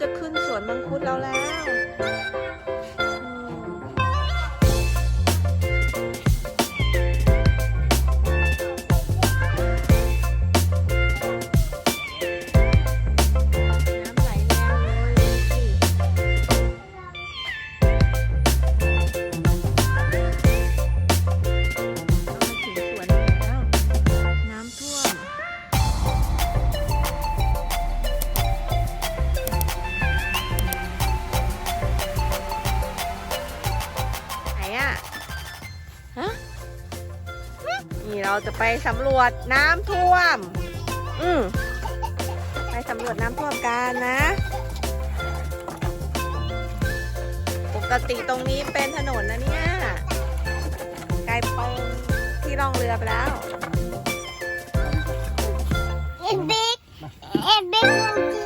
จะขึ้นสวนมังคุดเราแล้ว จะไปสำรวจน้ำท่วม อืมไปสำรวจน้ำท่วมกันนะ ปกติตรงนี้เป็นถนนนะเนี่ยกลายเป็นที่ล่องเรือไปแล้ว เอ็ดบิ๊กเอ็ดบิ๊ก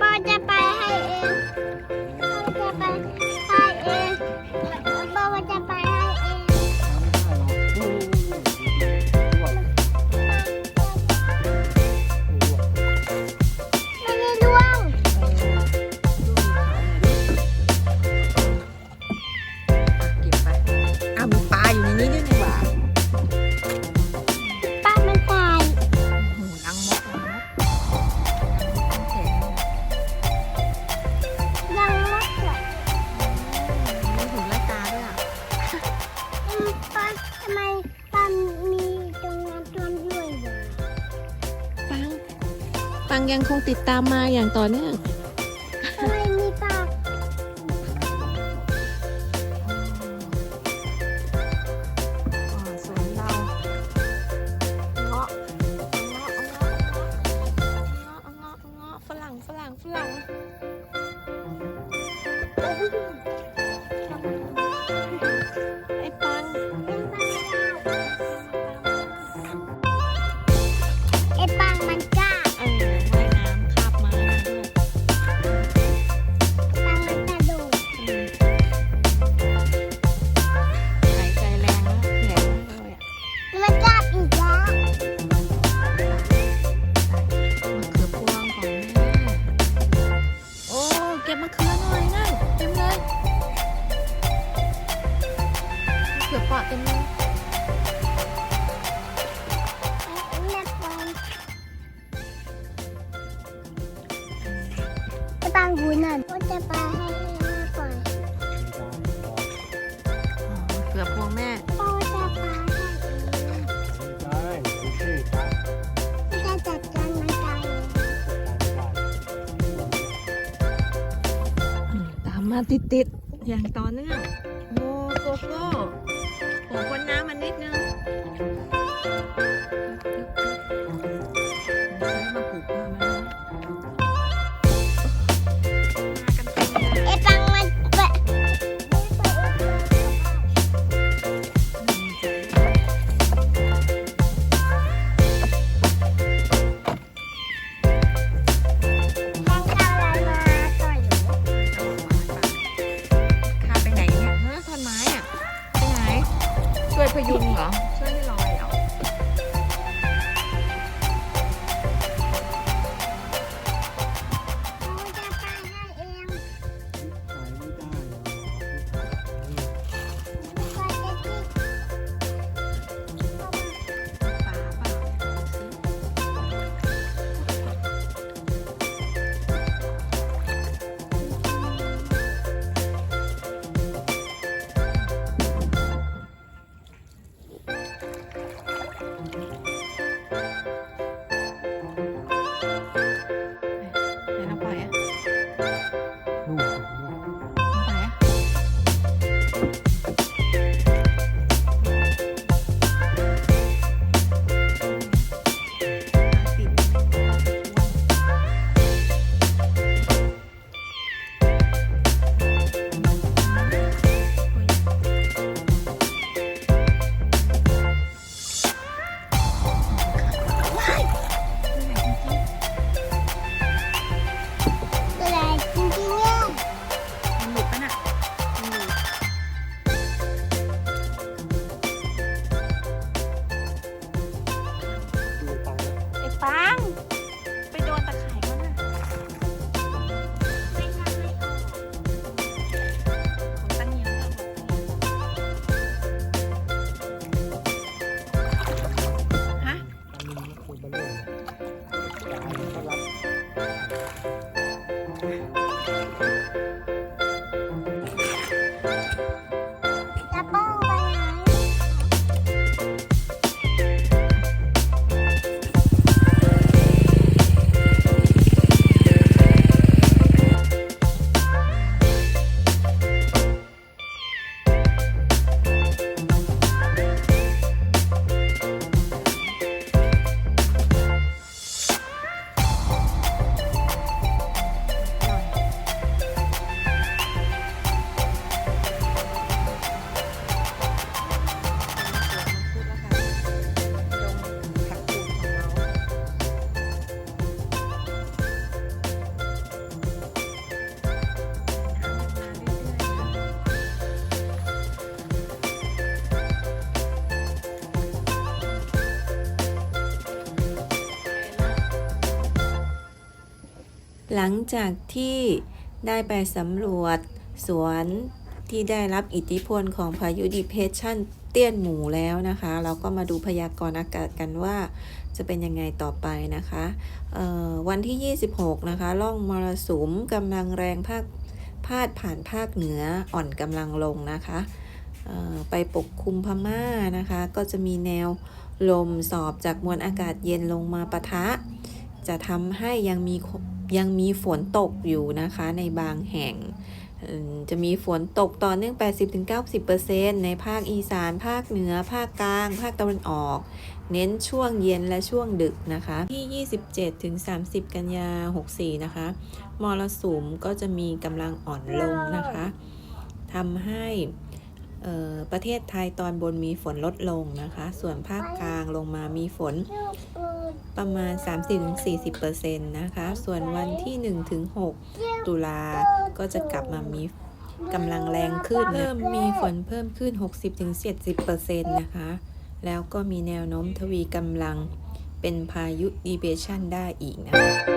ปอจะไปให้เองังยังคงติดตามมาอย่างต่อเนื่องทำไมมีปาสวนเราเงาะเงาะเงาะเงาะเงาะฝรั่งฝรั่งฝรั่งไอ้ปลา บูนั่นก็จะไาให้แม่ก่อนเกือบพวงแม่ ก็จะไปได้ไม่ใช่ตายให้จะจัดการมันไกลตามมาติดๆอย่างต่อเนื่องโมโกโก้ผมพ่นน้ำมันนิดนึง หลังจากที่ได้ไปสำรวจสวนที่ได้รับอิทธิพลของพายุดิเพชันเตี้ยนหมูแล้วนะคะ เราก็มาดูพยากรณ์อากาศกันว่าจะเป็นยังไงต่อไปนะคะวันที่ 26 นะคะร่องมรสุมกำลังแรงภาคพาดผ่านภาคเหนืออ่อนกำลังลงนะคะไปปกคลุมพม่านะคะ ก็จะมีแนวลมสอบจากมวลอากาศเย็นลงมาปะทะ จะทำให้ยังมี ยังมีฝนตกอยู่นะคะในบางแห่ง จะมีฝนตกต่อเนื่อง 80-90%ในภาคอีสาน ภาคเหนือ ภาคกลาง ภาคตะวันออก เน้นช่วงเย็นและช่วงดึกนะคะ ที่ 27-30 กันยา 64 นะคะ มรสุมก็จะมีกำลังอ่อนลงนะคะทำให้ประเทศไทยตอนบนมีฝนลดลงนะคะ ส่วนภาคกลางลงมามีฝน ประมาณ 30-40%นะคะ ส่วนวันที่ 1-6 ตุลาก็จะกลับมามีกำลังแรงขึ้นเริ่มมีฝนเพิ่มขึ้น 60-70%นะคะ แล้วก็มีแนวโน้มทวีกำลังเป็นพายุดีเบชันได้อีกนะคะ